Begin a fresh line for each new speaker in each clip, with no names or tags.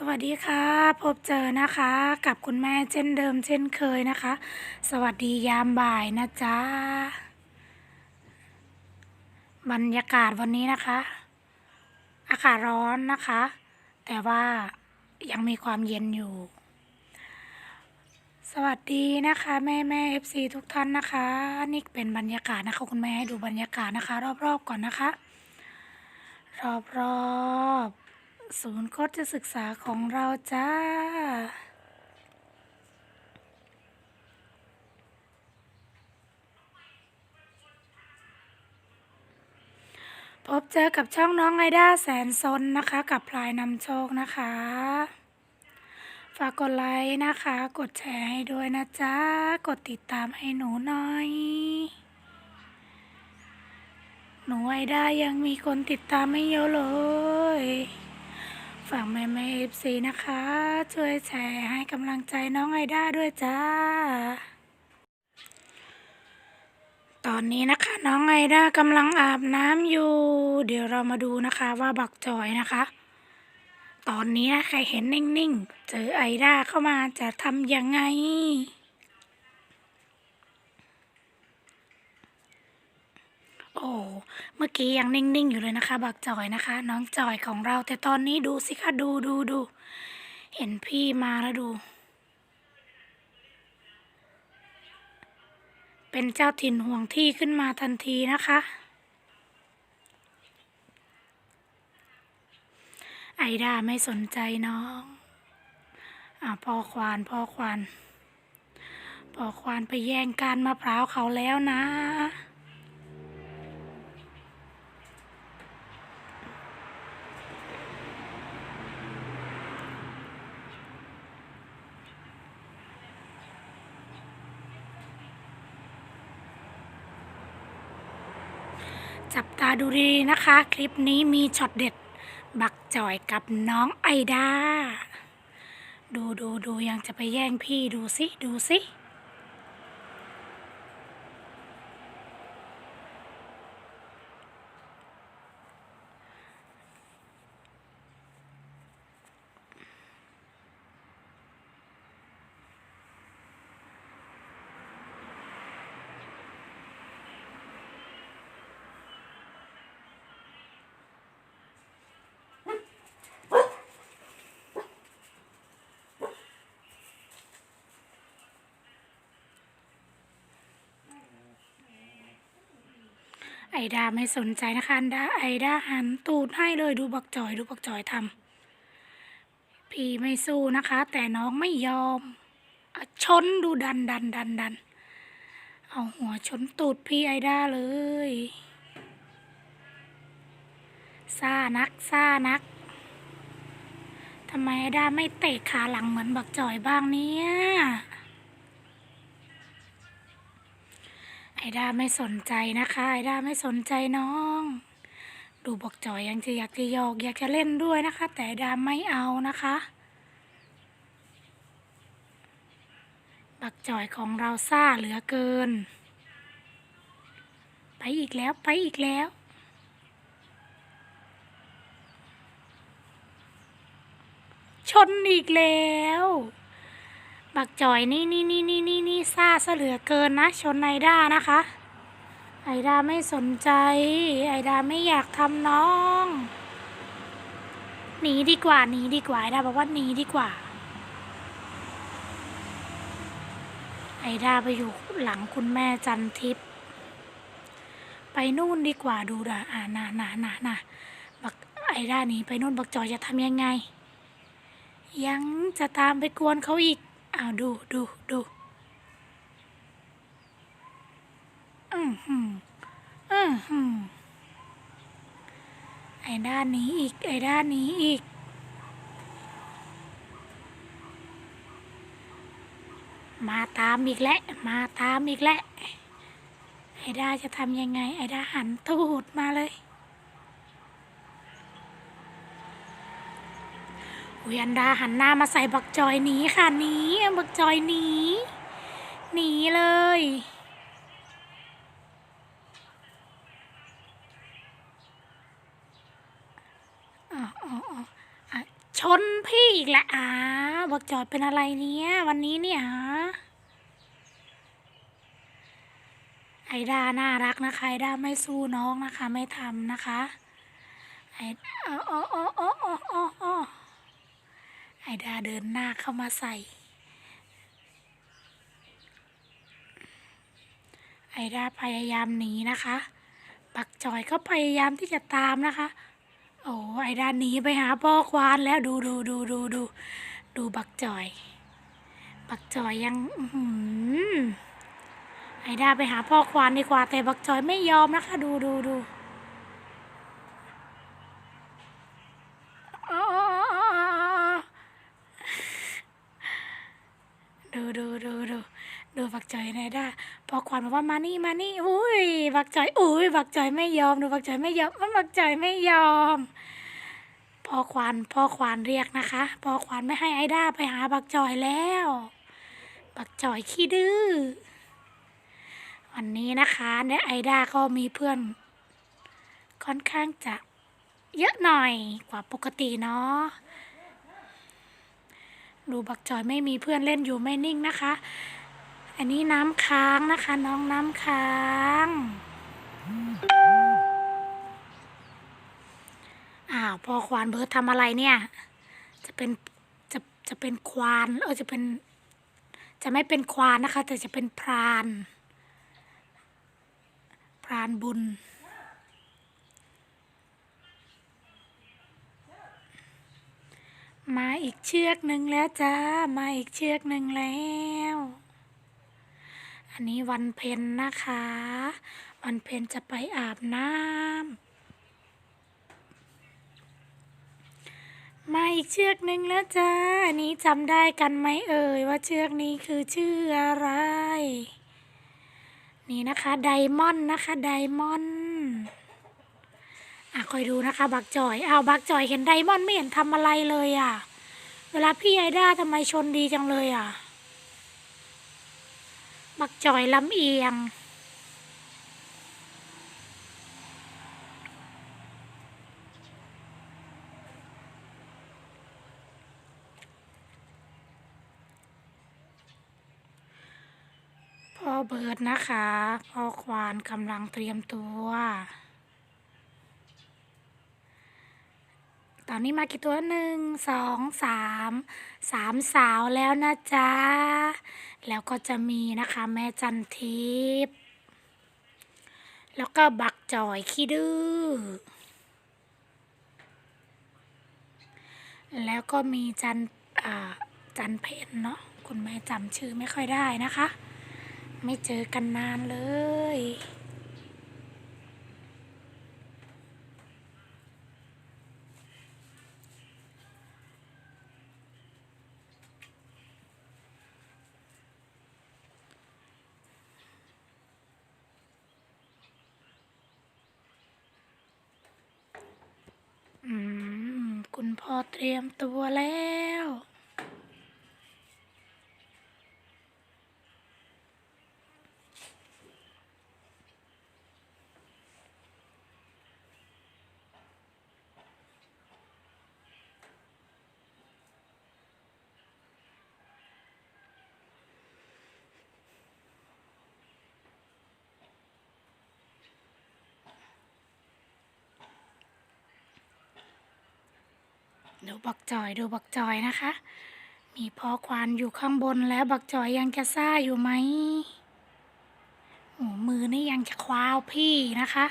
สวัสดีค่ะ พบเจอนะคะ กับคุณแม่เช่นเดิมเช่นเคยนะคะ สวัสดียามบ่ายนะจ๊ะ บรรยากาศวันนี้นะคะ อากาศร้อนนะคะ แต่ว่ายังมีความเย็นอยู่ สวัสดีนะคะ แม่แม่เอฟซีทุกท่านนะคะ นี่เป็นบรรยากาศนะคะ คุณแม่ให้ดูบรรยากาศนะคะ รอบๆก่อนนะคะ รอบๆ ศูนย์โคชศึกษาของเราจ้า พบเจอกับช่องน้องไอด้าแสนซนนะคะ กับพลายนำโชคนะคะ ฝากกดไลค์นะคะ กดแชร์ให้ด้วยนะจ๊ะ กดติดตามให้หนูหน่อยหนูไอด้ายังมีคนติดตามไม่เยอะเลย ฝากแม่แม่เอฟซีนะคะ ช่วยแชร์ให้กำลังใจน้องไอด้าด้วยจ้า ตอนนี้นะคะน้องไอด้ากำลังอาบน้ำอยู่ เดี๋ยวเรามาดูนะคะว่าบักจอยนะคะ ตอนนี้นะใครเห็นนิ่งๆ เจอไอด้าเข้ามาจะทำยังไง โอ้เมื่อกี้ยังนิ่งๆอยู่เลยนะคะ บักจอยนะคะ น้องจอยของเรา แต่ตอนนี้ดูสิคะดูดูดูเห็นพี่มาแล้วดู เป็นเจ้าถิ่นห่วงที่ขึ้นมาทันทีนะคะ ไอดาไม่สนใจน้องอ่าพ่อควานพ่อควานพ่อควานไปแย่งการมะพร้าวเขาแล้วนะ จับตาดูดีนะคะ คลิปนี้มีช็อตเด็ด บักจอยกับน้องไอดา ดูดูดูยังจะไปแย่งพี่ดูสิ ดูสิ ไอดาไม่สนใจนะคะอันดาไอดาหันตูดให้เลยดูบักจอยดูบักจอยทำพี่ไม่สู้นะคะ แต่น้องไม่ยอมอชนดูดันดันดันดันเอาหัวชนตูดพี่ไอดาเลยซ่านักซ่านักทำไมไอดาไม่เตะขาหลังเหมือนบักจอยบ้างเนี่ย อด้าไม่สนใจนะคะไอด้าไม่สนใจน้อง ดูบอกจอยยังจะอยากจะหยอกอยากจะเล่นด้วยนะคะ แต่ไอด้าไม่เอานะคะ บักจอยของเราซ่าเหลือเกิน ไปอีกแล้วไปอีกแล้วชนอีกแล้ว บักจอยนี่นี่นี่นี่นี่นี่ซาซะเหลือเกินนะ ชนไอด้านะคะ ไอด้าไม่สนใจ ไอด้าไม่อยากทำน้อง หนีดีกว่าหนีดีกว่าไอด้าบอกว่าหนีดีกว่า ไอด้าไปอยู่หลังคุณแม่จันทิพย์ไปนู่นดีกว่าดูด่ะอ่าน่ะน่ะน่ะน่ะบักไอด้าหนีไปนู่นบักจอยจะทำยังไง ยังจะตามไปกวนเขาอีก อ้าวดูดูดูอืมหืมอืมหืมไอ้ด้านนี้อีก ไอ้ด้านนี้อีก มาตามอีกแล้วมาตามอีกแล้วไอ้ด้าจะทำยังไง ไอ้ด้าหันตูดมาเลย อุยันดาหันหน้ามาใส่บักจอยหนีค่ะหนีบักจอยหนีหนีเลยอ๋ออ๋ออ๋อชนพี่อีกแล้วอ่าบักจอยเป็นอะไรเนี่ยวันนี้เนี่ยฮะไอดาน่ารักนะคะไอดาไม่สู้น้องนะคะ ไม่ทำนะคะไออ๋ออ๋ออ๋อ เดินหน้าเข้ามาใส่ ไอดาพยายามหนีนะคะบักจอยก็พยายามที่จะตามนะคะ โอ้ไอดาหนีไปหาพ่อควานแล้วดูดูดูดูดูดูบักจอยบักจอยยังอื้อหือไอดาไปหาพ่อควานดีกว่าแต่บักจอยไม่ยอมนะคะ ดูดูดูอ๋อดูดูดูดูดูบัก จอยไอดาพอควานบอกว่ามานี่มานี่อุ้ยบักจอยอุ้ยบักจอยไม่ยอมดูบักจอยไม่ยอมบักจอยไม่ยอมพอควานพอควานเรียกนะคะพอควานไม่ให้ไอด้าไปหาบักจอยแล้ว บักจอยขี้ดื้อวันนี้นะคะเนี่ยไอด้าก็มีเพื่อน ค่อนข้างจะเยอะหน่อยกว่าปกติเนาะดูบักจอยไม่มีเพื่อนเล่นอยู่ไม่นิ่งนะคะ อันนี้น้ำค้างนะคะ น้องน้ำค้าง อ้าวพอควานเบิร์ดทำอะไรเนี่ย จะเป็นจะจะเป็นควานเออจะเป็น จะไม่เป็นควานนะคะ แต่จะเป็นพราน พรานบุญมาอีกเชือกหนึ่งแล้วจ้า มาอีกเชือกหนึ่งแล้ว อันนี้วันเพ็ญนะคะ วันเพ็ญจะไปอาบน้ำมาอีกเชือกหนึ่งแล้วจ้า อันนี้จำได้กันไหมเอ่ยว่าเชือกนี้คือชื่ออะไร นี่นะคะไดมอนด์นะคะไดมอนด์อะคอยดูนะคะ บักจอยเอาบักจอยเห็นไดมอนด์ไม่เห็นทำอะไรเลยอะ เวลาพี่ไอด้าทำไมชนดีจังเลยอะ จอยลำเอียง พ่อเบิร์ดนะคะ พ่อควานกำลังเตรียมตัว ตอนนี้มากี่ตัวหนึ่งสองสามสามสาวแล้วนะจ๊ะ แล้วก็จะมีนะคะแม่จันทิพย์แล้วก็บักจอยขี้ดื้อแล้วก็มีจันอ่าจันเพนเนาะคุณแม่จำชื่อไม่ค่อยได้นะคะ ไม่เจอกันนานเลย คุณพ่อเตรียมตัวแล้ว ดูบักจอยดูบักจอยนะคะ มีพ่อควานอยู่ข้างบนแล้วบักจอยยังจะซ่าอยู่ไหมโอ้มือนี่ยังจะคว้าพี่นะคะ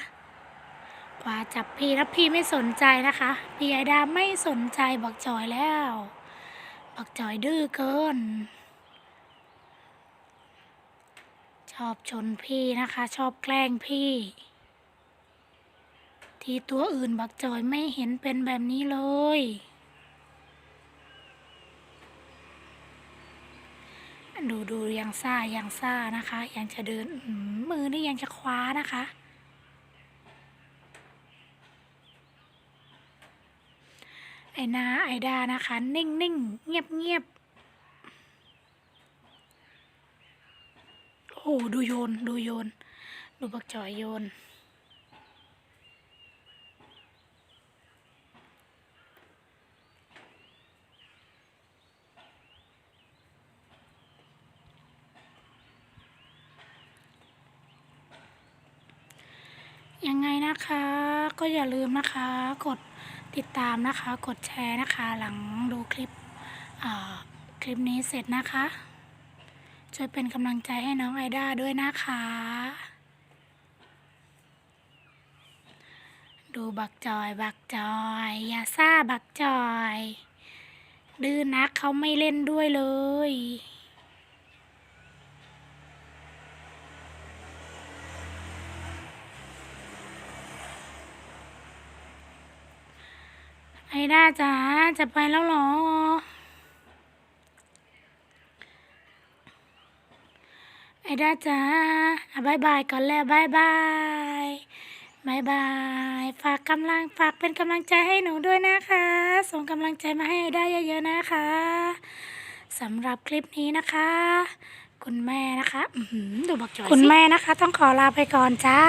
คว้าจับพี่แล้วพี่ไม่สนใจนะคะ พี่ไอดาไม่สนใจบักจอยแล้ว บักจอยดื้อเกิน ชอบชนพี่นะคะ ชอบแกล้งพี่ที่ตัวอื่นบักจอยไม่เห็นเป็นแบบนี้เลย ดูดูยังซ่ายังซ่านะคะ ยังจะเดินมือนี่ยังจะคว้านะคะไอ้นาไอดานะคะ นิ่งนิ่งเงียบเงียบโอ้ดูโยน ดูโยน ดูบักจ่อยโยน ยังไงนะคะ ก็อย่าลืมนะคะ กดติดตามนะคะ กดแชร์นะคะ หลังดูคลิปคลิปนี้เสร็จนะคะ ช่วยเป็นกำลังใจให้น้องไอด้าด้วยนะคะ ดูบักจอย บักจอยอย่าซ่าบักจอย ดื้อนักเขาไม่เล่นด้วยเลย ไอด้าจ๋าจะไปแล้วหรอ ไอด้าจ๋าบายบายก่อนแล้วบายบายบายบาย ฝากกำลังฝากเป็นกำลังใจให้หนูด้วยนะคะ ส่งกำลังใจมาให้ไอด้าเยอะๆนะคะสำหรับคลิปนี้นะคะ คุณแม่นะคะดูบักจอยคุณแม่นะคะ ต้องขอลาไปก่อนจ้า